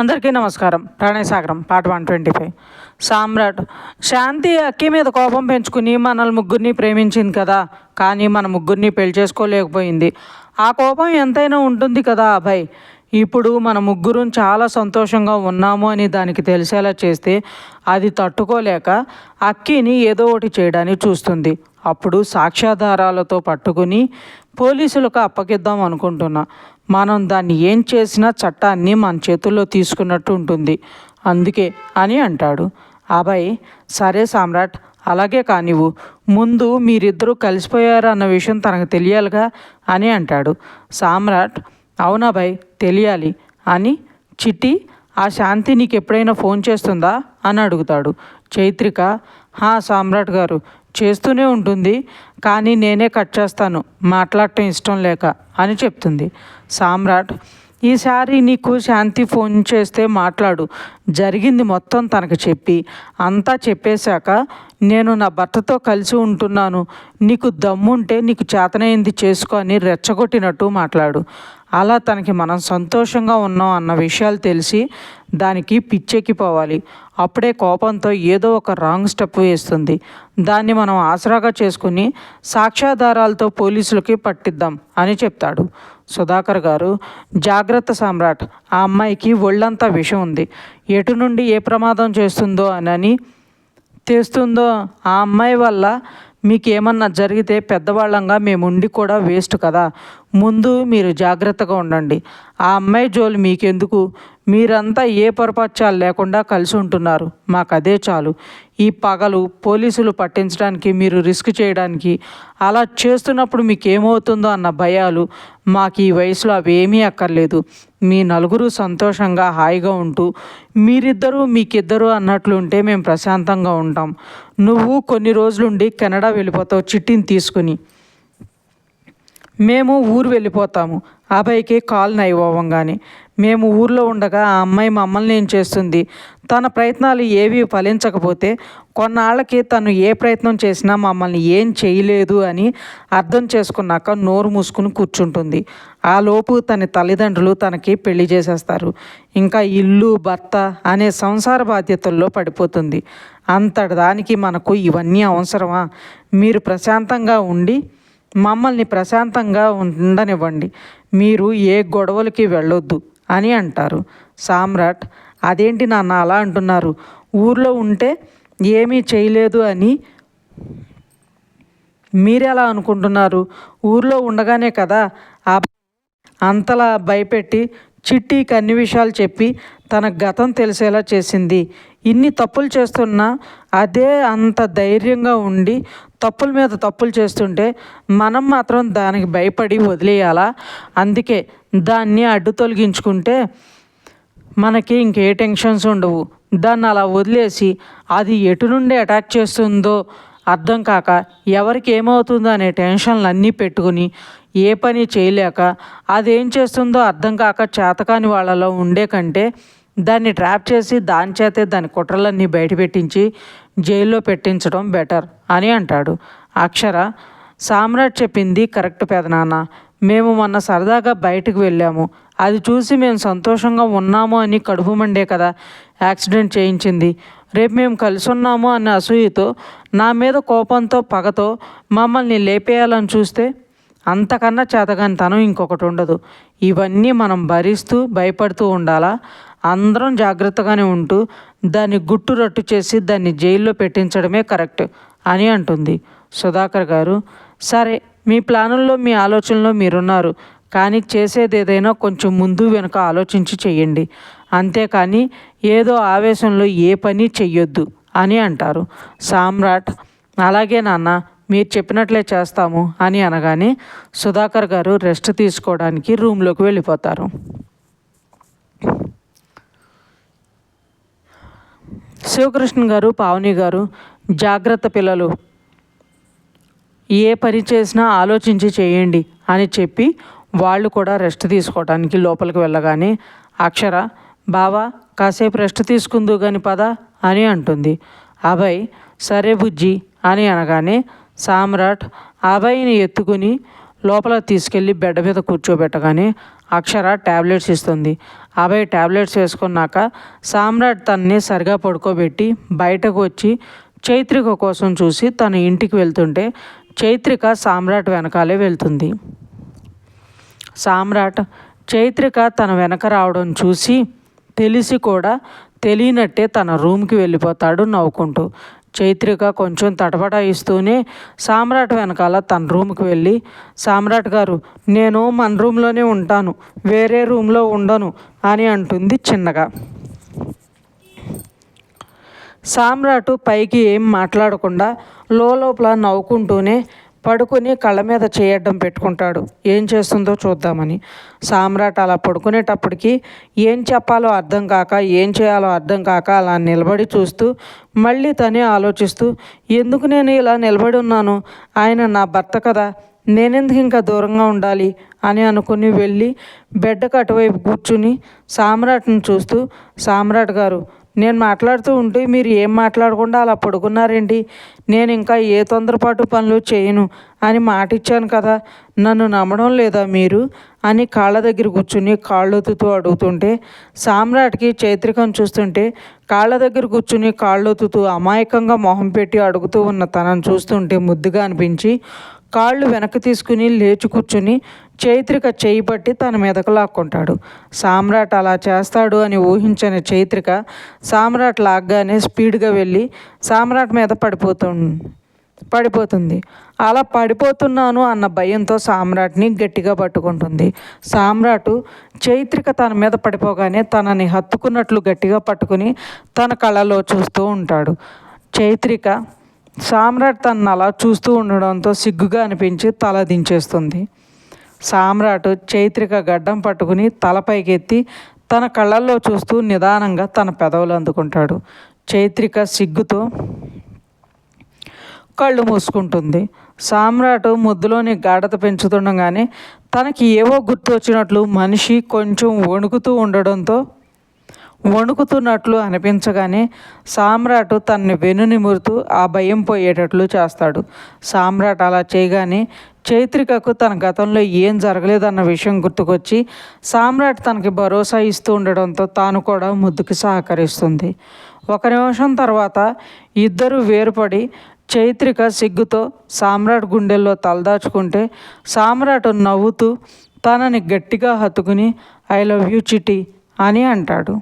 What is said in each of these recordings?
అందరికీ నమస్కారం. ప్రణయసాగరం పాట one twenty five. Samrat Shanti అక్కి మీద కోపం పెంచుకుని మనల్ని ముగ్గురిని ప్రేమించింది కదా. కానీ మన ముగ్గురిని పెళ్ళి చేసుకోలేకపోయింది. ఆ కోపం ఎంతైనా ఉంటుంది కదా అభయ్. ఇప్పుడు మన ముగ్గురు చాలా సంతోషంగా ఉన్నాము అని దానికి తెలిసేలా చేస్తే అది తట్టుకోలేక అక్కిని ఏదో ఒకటి చేయడానికి చూస్తుంది. అప్పుడు సాక్ష్యాధారాలతో పట్టుకుని పోలీసులకు అప్పగిద్దాం అనుకుంటున్నా. మనం దాన్ని ఏం చేసినా చట్టాన్ని మన చేతుల్లో తీసుకున్నట్టు ఉంటుంది. అందుకే అని అంటాడు. అభయ్ సరే సామ్రాట్ అలాగే కానివ్వు ముందు మీరిద్దరూ కలిసిపోయారు అన్న విషయం తనకు తెలియాలిగా అని అంటాడు. సామ్రాట్ అవునాభయ్ తెలియాలి అని. చిట్టి ఆ శాంతి నీకు ఎప్పుడైనా ఫోన్ చేస్తుందా అని అడుగుతాడు. చైత్రిక హా సామ్రాట్ గారు చేస్తూనే ఉంటుంది. కానీ నేనే కట్ చేస్తాను మాట్లాడటం ఇష్టం లేక అని చెప్తుంది. సామ్రాట్ ఈసారి నీకు శాంతి ఫోన్ చేస్తే మాట్లాడు. జరిగింది మొత్తం తనకు చెప్పి అంతా చెప్పేశాక నేను నా భర్తతో కలిసి ఉంటున్నాను. నీకు దమ్ముంటే నీకు చేతనైంది చేసుకో అని రెచ్చగొట్టినట్టు మాట్లాడు. అలా తనకి మనం సంతోషంగా ఉన్నాం అన్న విషయాలు తెలిసి దానికి పిచ్చెక్కిపోవాలి. అప్పుడే కోపంతో ఏదో ఒక రాంగ్ స్టెప్ వేస్తుంది. దాన్ని మనం ఆసరాగా చేసుకుని సాక్ష్యాధారాలతో పోలీసులకి పట్టిద్దాం అని చెప్తాడు. సుధాకర్ గారు జాగ్రత్త సామ్రాట్ ఆ అమ్మాయికి ఒళ్ళంతా విషం ఉంది. ఎటు నుండి ఏ ప్రమాదం చేస్తుందో అని తెస్తుందో ఆ అమ్మాయి వల్ల మీకు ఏమన్నా జరిగితే పెద్దవాళ్ళంగా మేము ఉండి కూడా వేస్ట్ కదా. ముందు మీరు జాగ్రత్తగా ఉండండి. ఆ అమ్మాయి జోలు మీకెందుకు? మీరంతా ఏ పొరపచ్చాలు లేకుండా కలిసి ఉంటున్నారు? మాకు అదే చాలు. ఈ పగలు పోలీసులు పట్టించడానికి మీరు రిస్క్ చేయడానికి అలా చేస్తున్నప్పుడు మీకు ఏమవుతుందో అన్న భయాలు మాకు ఈ వయసులో అవేమీ అక్కర్లేదు. మీ నలుగురు సంతోషంగా హాయిగా ఉంటూ మీరిద్దరూ మీకిద్దరూ అన్నట్లు ఉంటే మేము ప్రశాంతంగా ఉంటాం. నువ్వు కొన్ని రోజులుండి కెనడా వెళ్ళిపోతావు చిట్టిని తీసుకుని. మేము ఊరు వెళ్ళిపోతాము. అబ్బాయికి కాల్ నైవ్వంగానే మేము ఊర్లో ఉండగా ఆ అమ్మాయి మమ్మల్ని ఏం చేస్తుంది? తన ప్రయత్నాలు ఏవి ఫలించకపోతే కొన్నాళ్ళకి తను ఏ ప్రయత్నం చేసినా మమ్మల్ని ఏం చేయలేదు అని అర్థం చేసుకున్నాక నోరు మూసుకుని కూర్చుంటుంది. ఆ లోపు తన తల్లిదండ్రులు తనకి పెళ్ళి చేసేస్తారు. ఇంకా ఇల్లు భర్త అనే సంసార బాధ్యతల్లో పడిపోతుంది. అంతటి దానికి మనకు ఇవన్నీ అవసరమా? మీరు ప్రశాంతంగా ఉండి మమ్మల్ని ప్రశాంతంగా ఉండనివ్వండి. మీరు ఏ గొడవలకి వెళ్ళొద్దు అని అంటారు. సామ్రాట్ అదేంటి నాన్న అలా అంటున్నారు? ఊర్లో ఉంటే ఏమీ చేయలేదు అని మీరెలా అనుకుంటున్నారు? ఊర్లో ఉండగానే కదా? ఆ అంతలా భయపెట్టి చిట్టీకి అన్ని విషయాలు చెప్పి తన గతం తెలిసేలా చేసింది. ఇన్ని తప్పులు చేస్తున్నా అదే అంత ధైర్యంగా ఉండి తప్పుల మీద తప్పులు చేస్తుంటే మనం మాత్రం దానికి భయపడి వదిలేయాలా? అందుకే దాన్ని అడ్డు తొలగించుకుంటే మనకి ఇంకే టెన్షన్స్ ఉండవు. దాన్ని అలా వదిలేసి అది ఎటు నుండి అటాక్ చేస్తుందో అర్థం కాక ఎవరికి ఏమవుతుందో అనే టెన్షన్లు అన్నీ పెట్టుకుని ఏ పని చేయలేక అదేం చేస్తుందో అర్థం కాక చేతకాని వాళ్ళలో ఉండే కంటే దాన్ని ట్రాప్ చేసి దాని చేతే దాని కుట్రలన్నీ బయటపెట్టించి జైల్లో పెట్టించడం బెటర్ అని అంటాడు. అక్షర సామ్రాట్ చెప్పింది కరెక్ట్ పెదనాన్న మేము మొన్న సరదాగా బయటకు వెళ్ళాము. అది చూసి మేము సంతోషంగా ఉన్నాము అని కడుపు మండే కదా యాక్సిడెంట్ చేయించింది. రేపు మేము కలిసి ఉన్నాము అన్న అసూయతో నా మీద కోపంతో పగతో మమ్మల్ని లేపేయాలని చూస్తే అంతకన్నా చేతగాని తనం ఇంకొకటి ఉండదు. ఇవన్నీ మనం భరిస్తూ భయపడుతూ ఉండాలా? అందరం జాగ్రత్తగానే ఉంటూ దాన్ని గుట్టు రట్టు చేసి దాన్ని జైల్లో పెట్టించడమే కరెక్ట్ అని అంటుంది సుధాకర్ గారు. సరే మీ ప్లానుల్లో మీ ఆలోచనలో మీరున్నారు కానీ చేసేది ఏదైనా కొంచెం ముందు వెనుక ఆలోచించి చెయ్యండి. అంతేకాని ఏదో ఆవేశంలో ఏ పని చెయ్యొద్దు అని అంటారు. సామ్రాట్ అలాగే నాన్న మీరు చెప్పినట్లే చేస్తాము అని అనగానే సుధాకర్ గారు రెస్ట్ తీసుకోవడానికి రూమ్లోకి వెళ్ళిపోతారు. శివకృష్ణ గారు పావని గారు జాగ్రత్త పిల్లలు ఏ పని చేసినా ఆలోచించి చేయండి అని చెప్పి వాళ్ళు కూడా రెస్ట్ తీసుకోవడానికి లోపలికి వెళ్ళగానే అక్షర బావా కాసేపు రెస్ట్ తీసుకుందు కానీ పద అని అంటుంది. అభయ్ సరే బుజ్జి అని అనగానే సామ్రాట్ అభయ్ని ఎత్తుకుని లోపల తీసుకెళ్ళి బెడ్ మీద కూర్చోబెట్టగానే అక్షర ట్యాబ్లెట్స్ ఇస్తుంది. అభయ్ ట్యాబ్లెట్స్ వేసుకున్నాక సామ్రాట్ తన్ని సరిగా పడుకోబెట్టి బయటకు వచ్చి చైత్రిక కోసం చూసి తన ఇంటికి వెళ్తుంటే చైత్రిక సామ్రాట్ వెనకాలే వెళ్తుంది. సామ్రాట్ చైత్రిక తన వెనక రావడం చూసి తెలిసి కూడా తెలియనట్టే తన రూమ్కి వెళ్ళిపోతాడు నవ్వుకుంటూ. చైత్రిక కొంచెం తటపటాయిస్తూనే సామ్రాట్ వెనకాల తన రూమ్కి వెళ్ళి సామ్రాట్ గారు నేను మన రూమ్లోనే ఉంటాను వేరే రూమ్లో ఉండను అని అంటుంది చిన్నగా. సామ్రాట్ పైకి ఏం మాట్లాడకుండా లోపల నవ్వుకుంటూనే పడుకుని కళ్ళ మీద చేయడం పెట్టుకుంటాడు. ఏం చేస్తుందో చూద్దామని. సామ్రాట్ అలా పడుకునేటప్పటికి ఏం చెప్పాలో అర్థం కాక ఏం చేయాలో అర్థం కాక అలా నిలబడి చూస్తూ మళ్ళీ తనే ఆలోచిస్తూ ఎందుకు నేను ఇలా నిలబడి ఉన్నాను? ఆయన నా భర్త కదా. నేనెందుకు ఇంకా దూరంగా ఉండాలి? అని అనుకుని వెళ్ళి బెడ్డకు అటువైపు కూర్చుని సామ్రాట్ని చూస్తూ సామ్రాట్ గారు నేను మాట్లాడుతూ ఉంటే మీరు ఏం మాట్లాడకుండా అలా పడుకున్నారేంటి? నేను ఇంకా ఏ తొందరపాటు పనులు చేయను అని మాట ఇచ్చాను కదా. నన్ను నమ్మడం లేదా మీరు? అని కాళ్ళ దగ్గర కూర్చుని కాళ్ళొత్తుతూ అడుగుతుంటే సామ్రాట్కి చైత్రికం చూస్తుంటే కాళ్ళ దగ్గర కూర్చుని కాళ్ళొత్తుతూ అమాయకంగా మొహం పెట్టి అడుగుతూ ఉన్న తనను చూస్తుంటే ముద్దుగా అనిపించి కాళ్ళు వెనక్కి తీసుకుని లేచి కూర్చుని చైత్రిక చేయి పట్టి తన మీదకు లాక్కుంటాడు. సామ్రాట్ అలా చేస్తాడు అని ఊహించని చైత్రిక సామ్రాట్ లాగ్గానే స్పీడ్గా వెళ్ళి సామ్రాట్ మీద పడిపోతు పడిపోతుంది. అలా పడిపోతున్నాను అన్న భయంతో సామ్రాట్ని గట్టిగా పట్టుకుంటుంది. సామ్రాటు చైత్రిక తన మీద పడిపోగానే తనని హత్తుకున్నట్లు గట్టిగా పట్టుకుని తన కళ్ళలో చూస్తూ ఉంటాడు. చైత్రిక సామ్రాట్ తనను అలా చూస్తూ ఉండడంతో సిగ్గుగా అనిపించి తల దించేస్తుంది. సామ్రాట్ చైత్రిక గడ్డం పట్టుకుని తలపైకెత్తి తన కళ్ళల్లో చూస్తూ నిదానంగా తన పెదవులు అందుకుంటాడు. చైత్రిక సిగ్గుతో కళ్ళు మూసుకుంటుంది. సామ్రాట్ ముద్దులోని గాఢత పెంచుతుండగానే తనకి ఏవో గుర్తు వచ్చినట్లు మనిషి కొంచెం వణుకుతూ ఉండడంతో వణుకుతున్నట్లు అనిపించగానే సామ్రాట్ తన్ని వెనునిమురుతూ ఆ భయం పోయేటట్లు చేస్తాడు. సామ్రాట్ అలా చేయగానే చైత్రికకు తన గతంలో ఏం జరగలేదన్న విషయం గుర్తుకొచ్చి సామ్రాట్ తనకి భరోసా ఇస్తూ ఉండడంతో తాను కూడా ముద్దుకి సహకరిస్తుంది. ఒక నిమిషం తర్వాత ఇద్దరు వేరుపడి చైత్రిక సిగ్గుతో సామ్రాట్ గుండెల్లో తలదాచుకుంటే సామ్రాట్ నవ్వుతూ తనని గట్టిగా హత్తుకుని ఐ లవ్ యూ చిటి అని అంటాడు.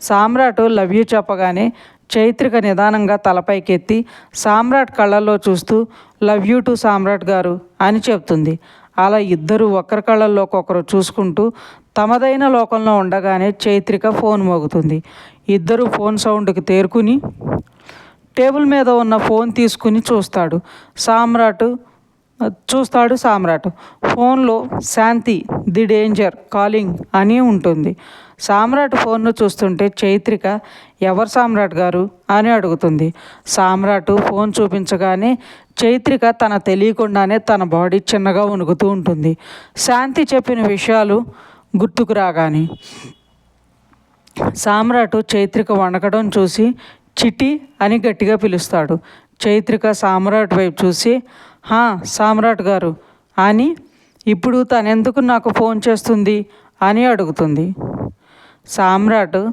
సామ్రాట్ లవ్ యూ చెప్పగానే చైత్రిక నిదానంగా తలపైకెత్తి సామ్రాట్ కళ్ళల్లో చూస్తూ లవ్ యూ టు సామ్రాట్ గారు అని చెప్తుంది. అలా ఇద్దరు ఒకరి కళ్ళల్లోకొకరు చూసుకుంటూ తమదైన లోకంలో ఉండగానే చైత్రిక ఫోన్ మోగుతుంది. ఇద్దరు ఫోన్ సౌండ్కి తేరుకుని టేబుల్ మీద ఉన్న ఫోన్ తీసుకుని చూస్తాడు. సామ్రాట్ చూస్తాడు సామ్రాట్. ఫోన్లో శాంతి ది డేంజర్ కాలింగ్ అని ఉంటుంది. సామ్రాట్ ఫోన్ను చూస్తుంటే చైత్రిక ఎవరు సామ్రాట్ గారు? అని అడుగుతుంది. సామ్రాట్ ఫోన్ చూపించగానే చైత్రిక తన తెలియకుండానే తన బాడీ చిన్నగా వణుకుతూ ఉంటుంది. శాంతి చెప్పిన విషయాలు గుర్తుకు రాగానే సామ్రాట్ చైత్రిక వణకడం చూసి చిటి అని గట్టిగా పిలుస్తాడు. చైత్రిక సామ్రాట్ వైపు చూసి హా సామ్రాట్ గారు. అని ఇప్పుడు తనెందుకు నాకు ఫోన్ చేస్తుంది అని అడుగుతుంది. సామ్రాట్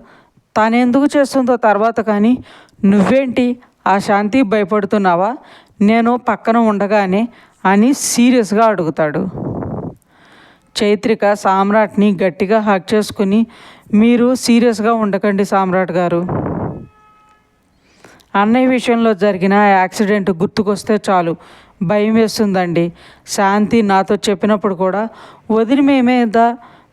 తనెందుకు చేస్తుందో తర్వాత కానీ నువ్వేంటి ఆ శాంతి భయపడుతున్నావా? నేను పక్కన ఉండగానే అని సీరియస్గా అడుగుతాడు. చైత్రిక సామ్రాట్ని గట్టిగా హక్ చేసుకుని మీరు సీరియస్గా ఉండకండి సామ్రాట్ గారు. అన్నయ్య విషయంలో జరిగిన యాక్సిడెంట్ గుర్తుకొస్తే చాలు. భయం వేస్తుందండి. శాంతి నాతో చెప్పినప్పుడు కూడా వదిలి మీ మీద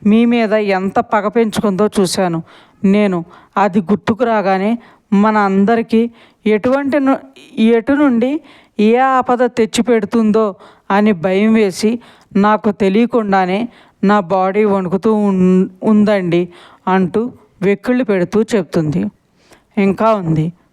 మీ మీద ఎంత పగ పెంచుకుందో చూశాను. నేను అది గుర్తుకు రాగానే మన అందరికీ ఎటువంటి ఎటు నుండి ఏ ఆపద తెచ్చిపెడుతుందో అని భయం వేసి నాకు తెలియకుండానే నా బాడీ వణుకుతూ ఉందండి అంటూ వెక్కుళ్ళు పెడుతూ చెప్తుంది. ఇంకా ఉంది.